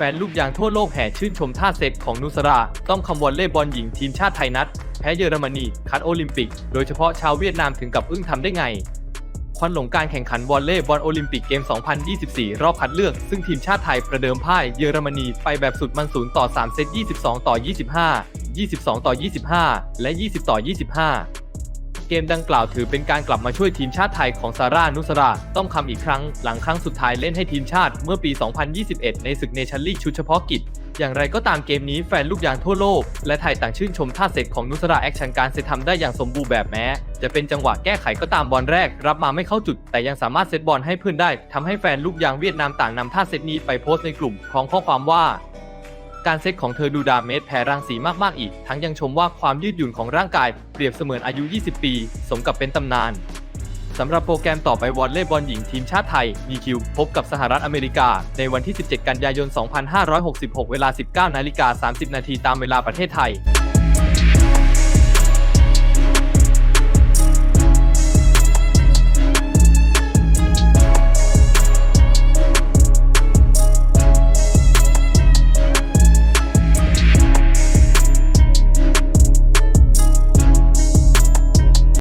แฟนลูกยางทั่วโลกแห่ชื่นชมท่าเซตของนุสรา ต้องคำวอลเล่บอลหญิงทีมชาติไทยนัด แพ้เยอรมนี คัดโอลิมปิก โดยเฉพาะชาวเวียดนามถึงกับอึ้งทำได้ไง ควันหลงการแข่งขันวอลเล่บอลโอลิมปิกเกม 2024 รอบคัดเลือก ซึ่งทีมชาติไทยประเดิมพ่ายเยอรมนีไปแบบสุดมันศูนย์ต่อ 3 เซต 22 ต่อ 25 22 ต่อ 25 และ 20 ต่อ 25 เกมดังกล่าวถือเป็นการกลับมาช่วยทีมชาติไทยของซาร่านุสรา ต้องคำอีกครั้งหลังครั้งสุดท้ายเล่นให้ทีมชาติเมื่อปี 2021 ในศึกเนชั่นลีกชุดเฉพาะกิจ อย่างไรก็ตามเกมนี้แฟนลูกยางทั่วโลก และไทยต่างชื่นชมท่าเซตของนุสราแอคชั่นการเซตทำได้อย่างสมบูรณ์แบบแม้ จะเป็นจังหวะแก้ไขก็ตามบอลแรก รับมาไม่เข้าจุด แต่ยังสามารถเซตบอลให้เพื่อนได้ทำให้แฟนลูกยางเวียดนามต่างนำท่าเซตนี้ไปโพสต์ในกลุ่มพร้อมข้อความว่า การเซตของเธอดูดาเมจแผ่รังสีมากๆอีก ทั้งยังชมว่าความยืดหยุ่นของร่างกายเปรียบเสมือนอายุ 20 ปี สมกับเป็นตำนานสำหรับโปรแกรมต่อไปวอลเลย์บอลหญิงทีมชาติไทย มีคิวพบกับสหรัฐอเมริกา ในวันที่ 17 กันยายน 2566 เวลา 19 นาฬิกา 30 นาทีตามเวลาประเทศไทย